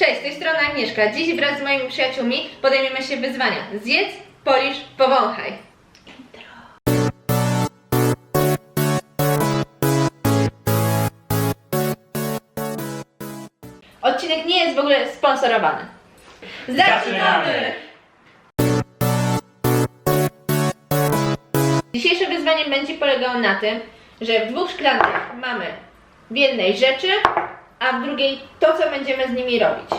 Cześć, z tej strony Agnieszka. Dziś wraz z moimi przyjaciółmi podejmiemy się wyzwania. Zjedz, polisz, powąchaj. Odcinek nie jest w ogóle sponsorowany. Zaczynamy! Dzisiejsze wyzwanie będzie polegało na tym, że w dwóch szklankach mamy w jednej rzeczy, a w drugiej to, co będziemy z nimi robić.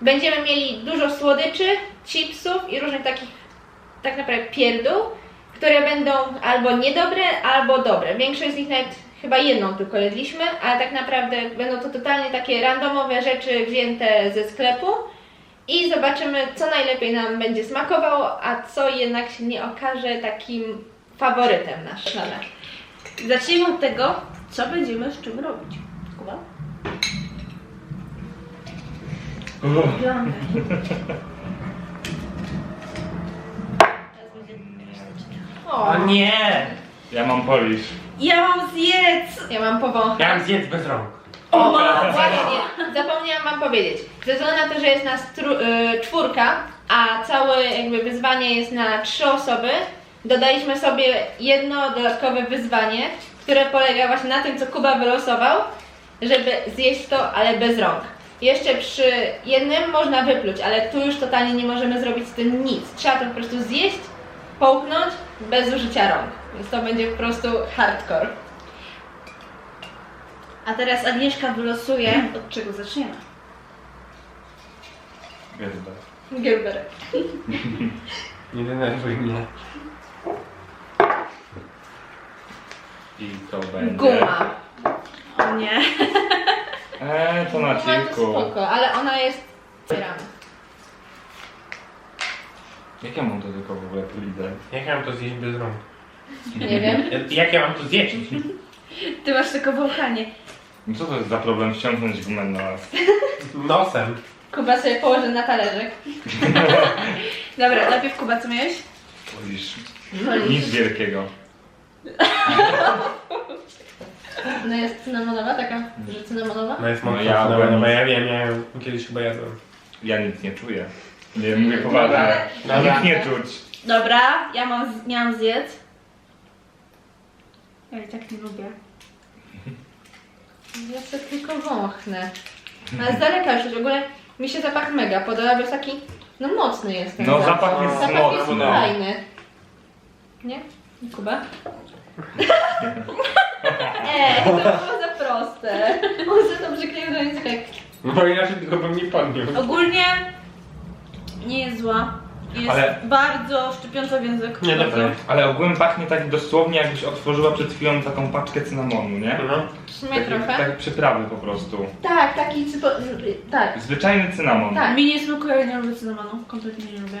Będziemy mieli dużo słodyczy, chipsów i różnych takich, tak naprawdę pierdół, które będą albo niedobre, albo dobre. Większość z nich nawet chyba jedną tylko jedliśmy, ale tak naprawdę będą to totalnie takie randomowe rzeczy wzięte ze sklepu i zobaczymy, co najlepiej nam będzie smakowało, a co jednak się nie okaże takim faworytem nasz. Dobra. Zacznijmy od tego, co będziemy z czym robić. Kuba? O, O nie! Ja mam polisz. Ja mam zjedz! ja mam powąchać. Ja mam zjedz bez rąk. O, Właśnie, zapomniałam wam powiedzieć. Ze względu na to, że jest nas tru- y, czwórka, a całe jakby wyzwanie jest na trzy osoby, dodaliśmy sobie jedno dodatkowe wyzwanie, które polega właśnie na tym, co Kuba wylosował, żeby zjeść to, ale bez rąk. Jeszcze przy jednym można wypluć, ale tu już totalnie nie możemy zrobić z tym nic. Trzeba to po prostu zjeść, połknąć bez użycia rąk. Więc to będzie po prostu hardcore. A teraz Agnieszka wylosuje, od czego zaczniemy. Gwiazda. Gilbert. Nie denerwuj mnie. I to będzie. Guma. O nie. Eee, to na to kilku. spoko, ale ona jest... Zbieramy. Jak ja mam to tylko w ogóle tu widzę? Jak ja mam to zjeść bez rąk? Nie wiem. Jak ja mam to zjeść? Ty masz tylko wąchanie. No co to jest za problem ściągnąć gumę na nas? Nosem. Kuba sobie położy na talerzyk. Dobra, najpierw Kuba, co miałeś? Polisz. Polisz. Nic wielkiego. No jest cynamonowa, taka, że cynamonowa? No jest No mocno ja no, byłem- no, ja wiem, ja ją kiedyś chyba jadłem. Ja nic nie czuję. Nie mówię poważnie. Dobra. Nic nie czuć. Dobra, ja mam, z- miałam zjedz. Ja i tak nie lubię. Ja sobie tylko wąchnę. Ale z daleka już w ogóle mi się zapach mega podoba, bo jest taki, no mocny jest ten No zapach jest Zapach jest mocny. fajny. Nie? Kuba? Eee, to było za proste. On sobie to przykleił do języka. No inaczej tylko bym nie podniósł. Ogólnie nie jest zła. Jest Ale- bardzo szczepiąca w język. Nie, Bardzo. dobra. Ale ogólnie pachnie tak dosłownie jakbyś otworzyła przed chwilą taką paczkę cynamonu, nie? No. W sumie Takie, trochę. takie przyprawy po prostu. Tak, taki cypo... Tak. Zwyczajny cynamon. Tak. Mi nie smakuje, ja nie lubię cynamonu. Kompletnie nie lubię.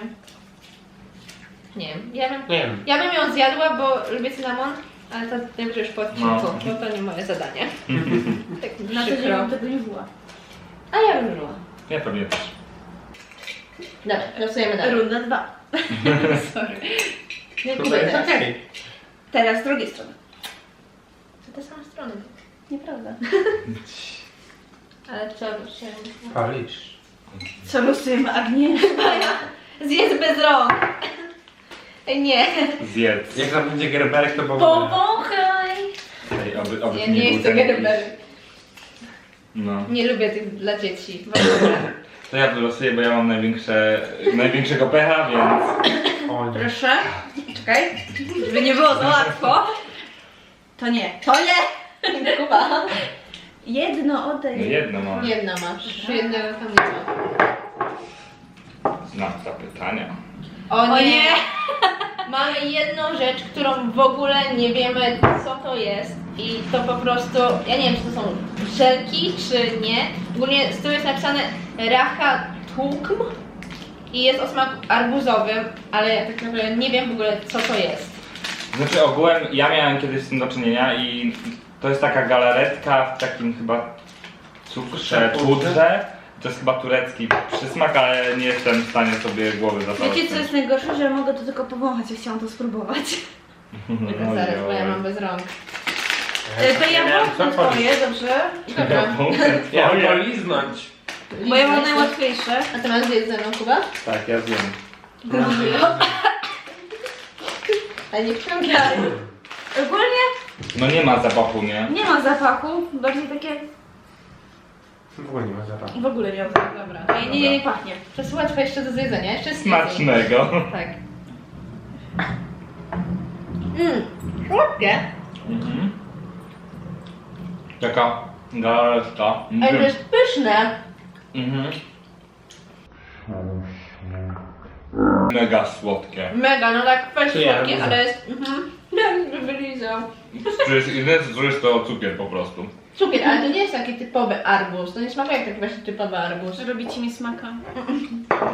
Nie wiem, ja bym, Nie wiem. ja bym ją zjadła, bo lubię cynamon, ale to najwyżej już po odcinku, No. bo to nie moje zadanie. tak Na co dzień przykro. bym tego nie była. A ja bym żyła. Ja pewnie też. Dobra, losujemy dalej. Runda dwa. Sorry. Nie Kuba jest teraz. okej. Teraz z drugiej strony. To te same strony. Nieprawda. Ale co się... Polisz. Co losujemy Agnieszka? Zjedz bez rąk. Ej, Nie. Zjedz. Jak tam będzie gerberek, to powiem. Powąchaj! Ej, oby, oby Ja to nie był chcę ten jakiś- No. Nie lubię tych dla dzieci. W ogóle. To ja wylosuję, bo ja mam największe, największego pecha, więc... O nie. Proszę. Czekaj. Żeby nie było za łatwo. To nie. To nie! Kuba. Jedno No oddaj. jedno mam. Jedno masz. Jednym tam nie ma. Znak zapytania. O O nie. Mamy jedną rzecz, którą w ogóle nie wiemy co to jest i to po prostu, ja nie wiem czy to są żelki czy nie. Ogólnie z tyłu jest napisane racha tukm i jest o smaku arbuzowym, ale ja tak naprawdę nie wiem w ogóle co to jest. Znaczy ogółem ja miałem kiedyś z tym do czynienia i to jest taka galaretka w takim chyba cukrze, pudrze. To jest chyba turecki przysmak, ale nie jestem w stanie sobie głowy zapatrzeć. Wiecie co jest najgorsze, że mogę to tylko powąchać, ja chciałam to spróbować. Tylko zaraz, bo ja mam bez rąk. E, To ja miałem twoje, dobrze? Dobra. Ja mam Twoje. poliznąć. Bo ja mam najłatwiejsze. A ty masz zjeść ze mną, Kuba? Tak, ja wiem. Ale nie wciągaj. Ogólnie No nie ma zapachu, nie? nie ma zapachu, bardziej takie... W ogóle nie ma zapachu. W ogóle nie ma zapachu. Dobra. Nie, nie, nie, nie pachnie. Łatwe jeszcze do zjedzenia, jeszcze jest Smacznego. Tak. Mmm, słodkie. Mhm. Taka galaretka. Ale to jest pyszne. Mhm. Mega słodkie. Mega, no tak fajnie To ja słodkie, ale jest... Mhm. Jakby wylizał. Czujesz, jedyne co czujesz to cukier po prostu. Cukier, ale to nie jest taki typowy arbuz. To nie smakuje jak taki właśnie typowy arbuz. Robicie mi smaka.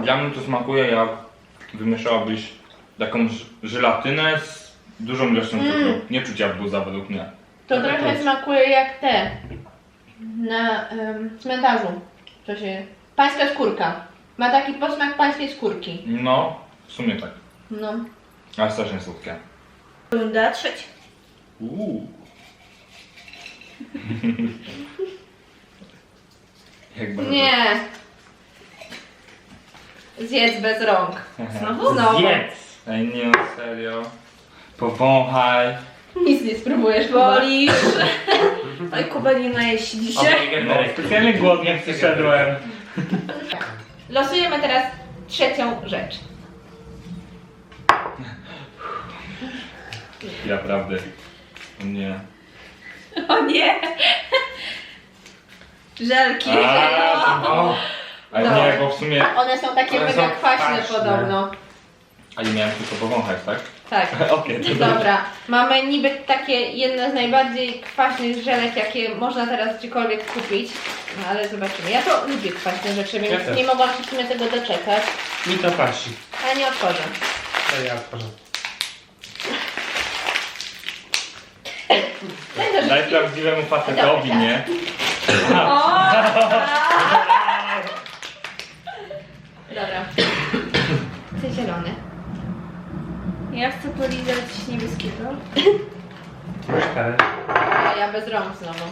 Dla mnie to smakuje jak wymieszałabyś taką ż- żelatynę z dużą ilością cukru. Mm. Nie czuć arbuza według mnie. To to trochę jest- smakuje jak te na um, cmentarzu. To się... Pańska skórka. Ma taki posmak pańskiej skórki. No, w sumie tak. No. Ale strasznie słodkie. Runda trzecia. Uuu. Jak bardzo. Nie. Zjedz bez rąk. Znowu? Znowu. Zjedz! Ej, nie, serio. Powąchaj. Nic nie spróbujesz, Kuba. Bolisz. Oj, Kuba nie naje się dzisiaj. No, specjalnie głodnie przyszedłem. Losujemy teraz trzecią rzecz. Naprawdę. O Nie. O nie. Żelki. A, o. Ale nie, bo w sumie... One są takie One mega są kwaśne, kwaśne. podobno. A nie miałem tylko powąchać, tak? Tak. Okej, to Dobra, mamy niby takie jedne z najbardziej kwaśnych żelek, jakie można teraz gdziekolwiek kupić. No ale zobaczymy. Ja to lubię kwaśne rzeczy, więc też. nie mogłam się w sumie tego doczekać. Mi to pasi. Ale nie otworzę. To ja otworzę. Daj prawdziwemu facetowi, nie? O! Dobra. Chcę zielony. Ja chcę polizać niebieskiego. Łyżkę, A ja bez rąk znowu.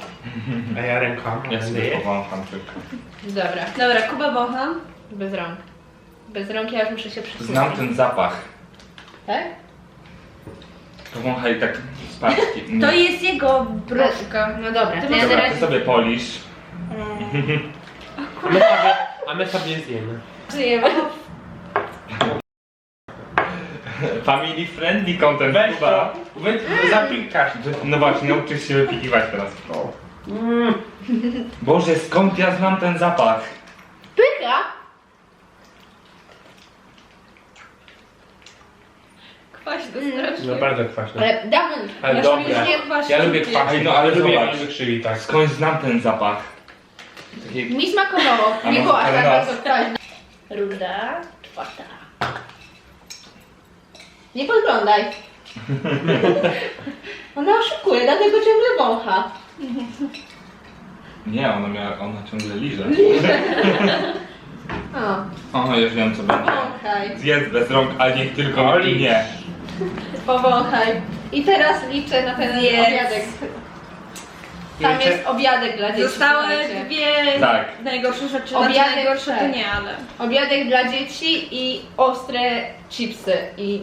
a ja ręką. Ja sobie powącham tylko. Dobra, Dobra, Kuba Bocham. bez rąk. Bez rąk ja już muszę się przesunąć. Znam ten zapach. Tak? Powąchaj tak To jest jego broszka. No dobra, Ty to ja Dobra, teraz ty sobie polisz. A my sobie, a my sobie zjemy. żyjemy. Family friendly content Weź chyba. to, zapikasz. No właśnie, nauczysz się wypikiwać teraz. Mm. Boże, skąd ja znam ten zapach? Pycha! Kwaśny Mm. No bardzo kwaśne. Ale dawno Ale dobre. nie kwaśne. Ja lubię kwaśne, no ale lubię zobacz. jak mi wykrzywi tak. Skąd znam ten zapach? Takie... Mi smakowało, A nie może było aż tak bardzo. Runda czwarta. Nie podglądaj. Ona oszukuje, dlatego ciągle wącha. Nie, ona, miała, ona ciągle liże. O, O, już wiem co będzie. wąchaj, Zjedz bez rąk, ale niech tylko Oli. nie. Powąchaj. I teraz liczę na ten Zjedz. obiadek. Tam Liczę. jest obiadek dla dzieci. Zostały słuchajcie. dwie Tak. najgorsze rzeczy. Obiadek, Znaczy najgorsze to tak. nie, ale... Obiadek dla dzieci i ostre chipsy. I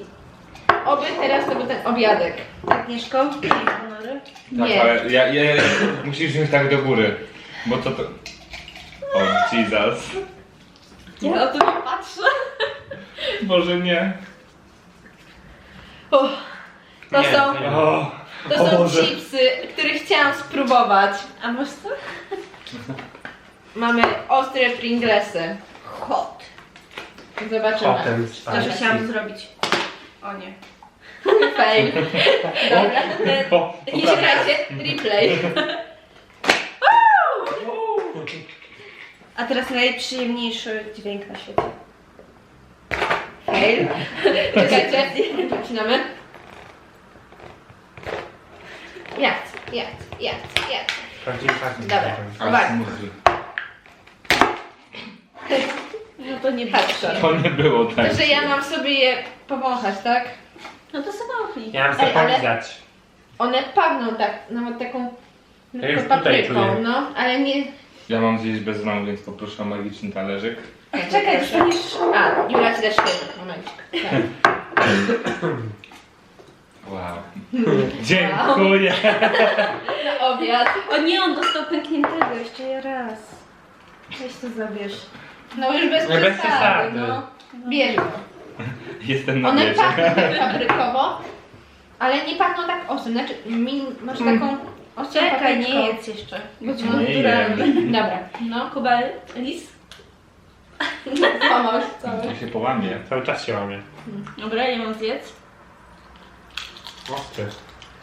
oby teraz to był ten obiadek. Agnieszko, miej honory. Tak, Nie. ale ja, ja, ja, musisz wziąć tak do góry. Bo to to... O, Jesus. Ja na to nie patrzę. Boże, nie. Uff, to Nie, są, to nie. O, to o są Boże. chipsy, które chciałam spróbować. A masz co? Mamy ostre Pringlesy. Hot. Zobaczymy. Potem To, że chciałam zrobić. O nie. Fail. Dobra. I czekajcie, replay. A teraz najprzyjemniejszy dźwięk na świecie. Fail. Czekajcie, zaczynamy. Jak, jak, jak, jak. Prawdziwy facet. Dobra. Uwaga. No to nie Patrzę. To nie było tak. To, że ja mam sobie je powąchać, tak? No to samotnik. Ja mam sobie Ej, ale- polizać. One pachną tak, nawet taką Ja już lekko tutaj papryką, czuję. no, ale nie, Ja mam zjeść bez rąk, więc poproszę o magiczny talerzyk. Czekaj, dostaniesz... A, Jura ci da momencik. Tak. Wow. Dziękuję. Na obiad. O nie, on dostał pękniętego jeszcze raz. Weź to zabierz. No już bez Nie, bez przesady, przesady. no. Bierz go. Jestem na One pachną tak fabrykowo, ale nie pachną tak ostro. Znaczy, mi, masz taką ostrą Czekaj, nie jedz jeszcze. Ci No, nie. Dobra, no. Kuba, lis? Już cały. To się połamie. Cały czas się łamie. Dobra, nie mam zjedz. Ostry.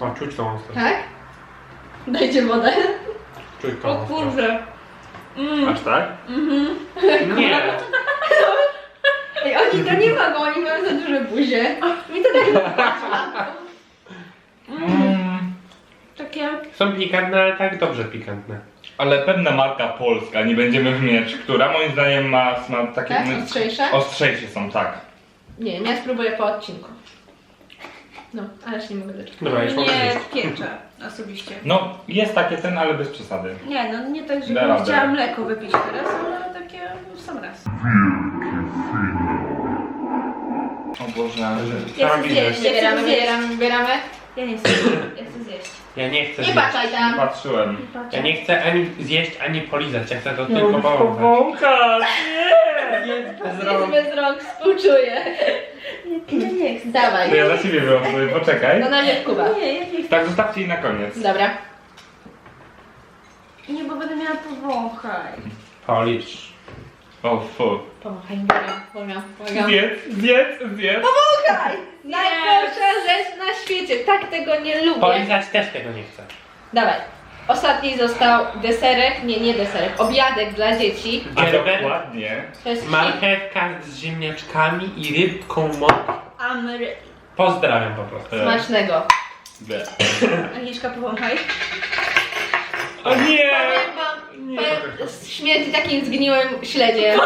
O, czuć tą ostrą. Tak? Dajcie wodę. Czuć tą O kurze. Mm. Aż tak? Nie. Ej, oni to nie mogą, oni mają za duże buzie. Mi to tak Mm. Takie... Są pikantne, ale tak dobrze pikantne. Ale pewna marka polska, nie będziemy wymieniać, która moim zdaniem ma smak taki... Tak? Ostrzejsze? Ostrzejsze są, tak. Nie, ja spróbuję po odcinku. No, ależ nie mogę doczekać. Dobra, już mogę Nie zjeść. pieczę osobiście. No, jest takie ten, ale bez przesady. Nie, no nie tak, Da żebym radę. chciała mleko wypić teraz, ale takie w sam raz. O Boże. Ja chcę zjeść. Ja chcę zjeść. wybieramy. Ja nie chcę, ja chcę zjeść. Ja nie chcę Nie zjeść. patrzaj tam. Patrzyłem. Ja nie chcę ani zjeść, ani polizać. Ja chcę to tylko powąchać. Powąchać! Bez Jest rąk. bez rąk, współczuję. Ja nie chcę. Dawaj. To ja za ciebie wyłączyłem, poczekaj. No najpierw Kuba. Nie, ja nie chcę. Tak, zostawcie jej na koniec. Dobra. Nie, bo będę miała powąchać. Policz. O fu. Pomachaj, błagam, błagam, błagam. Zjedz, zjedz, zjedz. Pomachaj! Najgorsza rzecz na świecie, tak tego nie lubię. Polizać też tego nie chcę. Dawaj. Ostatni został deserek, nie, nie deserek, obiadek dla dzieci. A Gerber, dokładnie. To jest marchewka z ziemniaczkami i rybką mok. Amery... Pozdrawiam po prostu. smacznego. Be. Agnieszka, powąchaj. O nie! Powiem wam, powiem, śmierdzi takim zgniłym śledziem.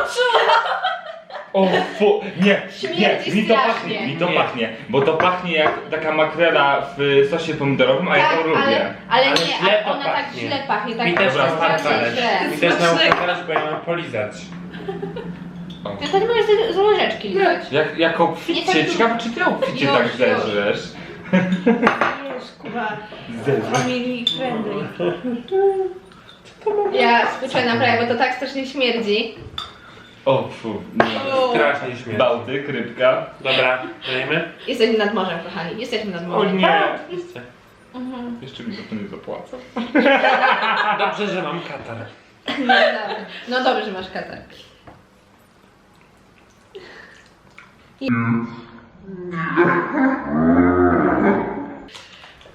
O fu, nie, nie, Śmierdzi mi to strasznie. pachnie, mi to Nie. pachnie, bo to pachnie jak taka makrela w sosie pomidorowym, a ja Tak, to lubię. ale, ale Ale nie, źle ale to ona tak pachnie. źle pachnie, tak Mi też strasznie na źle. talerz. Mi też na talerz, bo ja mam polizać. O. Ja to nie możesz z- z łyżeczki liczyć. Jak, jak Nie obficie, tak ciekawe czy ty obficie Już, tak już. żresz? Wiesz, Kuba. Zezra. Family friendly. Ja współczuję naprawdę, bo to tak strasznie śmierdzi. O fu. O, Strasznie śmierć. Bałtyk, rybka. Dobra, dajemy? Jesteśmy nad morzem, kochani. Jesteśmy nad O morzem. nie! Oczywiście. Jeszcze mi za to nie zapłacą. Dobrze, że mam katar. No, dobra. no dobrze, że masz katar.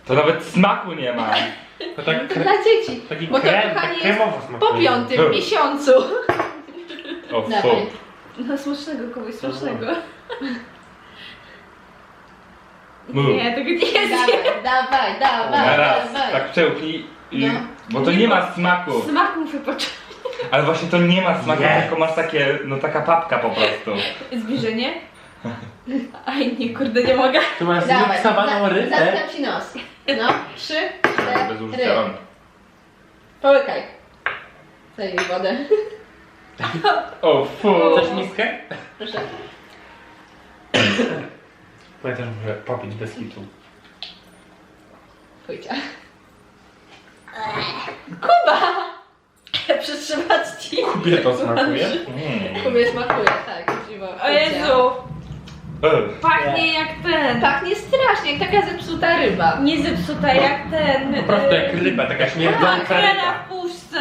To nawet smaku nie ma. To tak kre... dla dzieci. taki Bo to krem, kochani tak jest kremowo smakuje. po piątym miesiącu. O fu. Dawaj. No smacznego, kogoś smacznego. Mów. Nie, tego nie jest. Dawaj, dawaj, Na dawaj, raz, dawaj. tak przełknij i... No. Bo to nie ma smaku. Smak muszę poczuć. Ale właśnie to nie ma smaku, Nie. tylko masz takie, no taka papka po prostu. Zbliżenie. Aj, nie, kurde, nie mogę. Tu masz Dawaj, zmiksowaną za- rybę. Zatkam ci nos. No, trzy, Bez użycia cztery. rąk. Połykaj. Daj jej wodę. O fu. Chcesz miskę? Proszę. Też muszę popić bez hitu. Pójdźcie. Przytrzymać ci. Kubie to smakuje? Mm. Kubie smakuje, tak. dziwo. O Jezu. Ech. Pachnie jak ten. Pachnie strasznie, jak taka zepsuta ryba. Nie zepsuta jak ten. Po prostu jak y, ryba, taka śmierdząca Makrela ryba.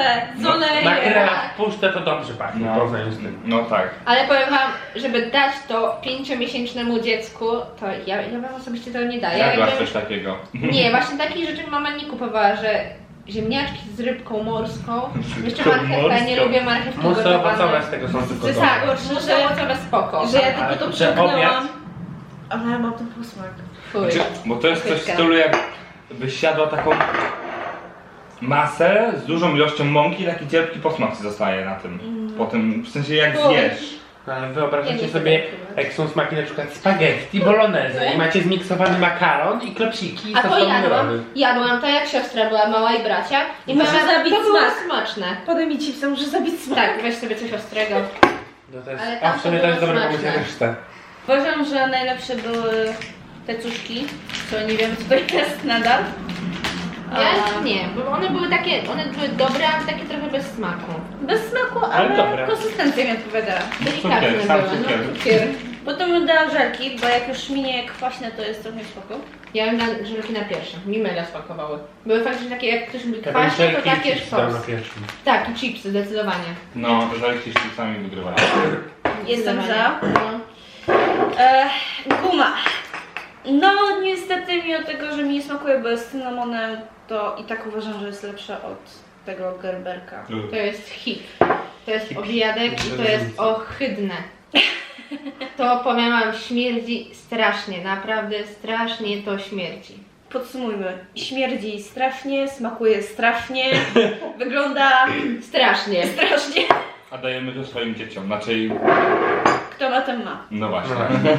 Puszce z No, olejem. Makrela w puszce to dobrze pachnie, No. porównaniu z tym. No tak. Ale powiem wam, żeby dać to pięciomiesięcznemu dziecku, to ja, ja wam osobiście to nie daję. Jadłaś jakbym- coś takiego. Nie, właśnie takich rzeczy mama nie kupowała, że ziemniaczki z rybką morską. Jeszcze rybką marchewka, ja nie morską. lubię marchewki gotowane. owocowe z tego są tylko Tak, dobre. muszę owocowe spoko. Że ja Ale tylko to że przepchnęłam. obiad? Ale ja mam ten półsmak. Fuj. Znaczy, bo to jest coś w Pyszka. stylu jakbyś jadła taką masę z dużą ilością mąki, taki cierpki posmak ci zostaje na tym. Po tym, w sensie jak zjesz. Ale Ja wyobrażacie sobie, jak są smaki na przykład spaghetti, bolognese i macie zmiksowany makaron i klopsiki i A to jadłam, pomidorowy. jadłam to jak siostra była mała i bracia i Muszę zabić to było smak. smaczne. Podaj mi chipsa, muszę zabić smak. Tak, weź sobie coś ostrego. No to jest, Ale a tam w sumie to to jest było pomysł, smaczne. też chcę. Uważam, że najlepsze były te cuszki, co nie wiem co to jest nadal. Ja nie, bo one były takie, one były dobre, ale takie trochę bez smaku. Bez smaku, Ale ale, dobre. konsystencja mi odpowiadała. Delikatne Cukier, sam były, cukier. no cukier. Potem bym dała żelki, bo jak już minie kwaśne, to jest trochę spoko. Ja bym dała żelki na pierwszym, mi mega smakowały. Były faktycznie takie, jak ktoś lubi kwaśne, to takie na sos. pierwszym. Tak, i chipsy, zdecydowanie. No, żelki z chipsami wygrywają. Jestem za. No. E, guma. No niestety mimo tego, że mi nie smakuje, bo jest cynamonem, to i tak uważam, że jest lepsza od tego Gerberka. To jest hip. To jest obiadek i to jest ohydne. To powiem wam, śmierdzi strasznie, naprawdę strasznie to śmierdzi. Podsumujmy. Śmierdzi strasznie, smakuje strasznie, wygląda Strasznie. strasznie. A dajemy to swoim dzieciom, znaczy, Kto ma, ten ma. no właśnie.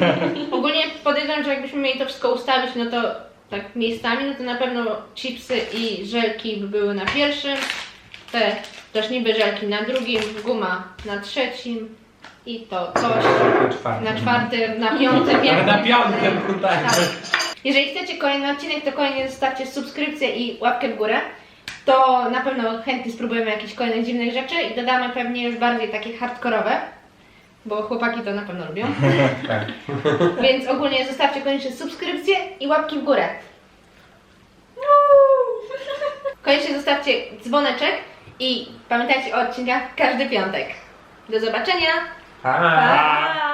Ogólnie podejrzewam, że jakbyśmy mieli to wszystko ustawić, no to tak miejscami, no to na pewno chipsy i żelki by były na pierwszym, te też niby żelki na drugim, guma na trzecim i to coś Na czwartym. na na piątym. Jak- na piątym, tak. Tak. Jeżeli chcecie kolejny odcinek, to koniecznie zostawcie subskrypcję i łapkę w górę. To na pewno chętnie spróbujemy jakichś kolejnych dziwnych rzeczy i dodamy pewnie już bardziej takie hardkorowe, bo chłopaki to na pewno lubią. tak. Więc ogólnie zostawcie koniecznie subskrypcję i łapki w górę. Koniecznie zostawcie dzwoneczek i pamiętajcie o odcinkach każdy piątek. Do zobaczenia! Pa. Pa!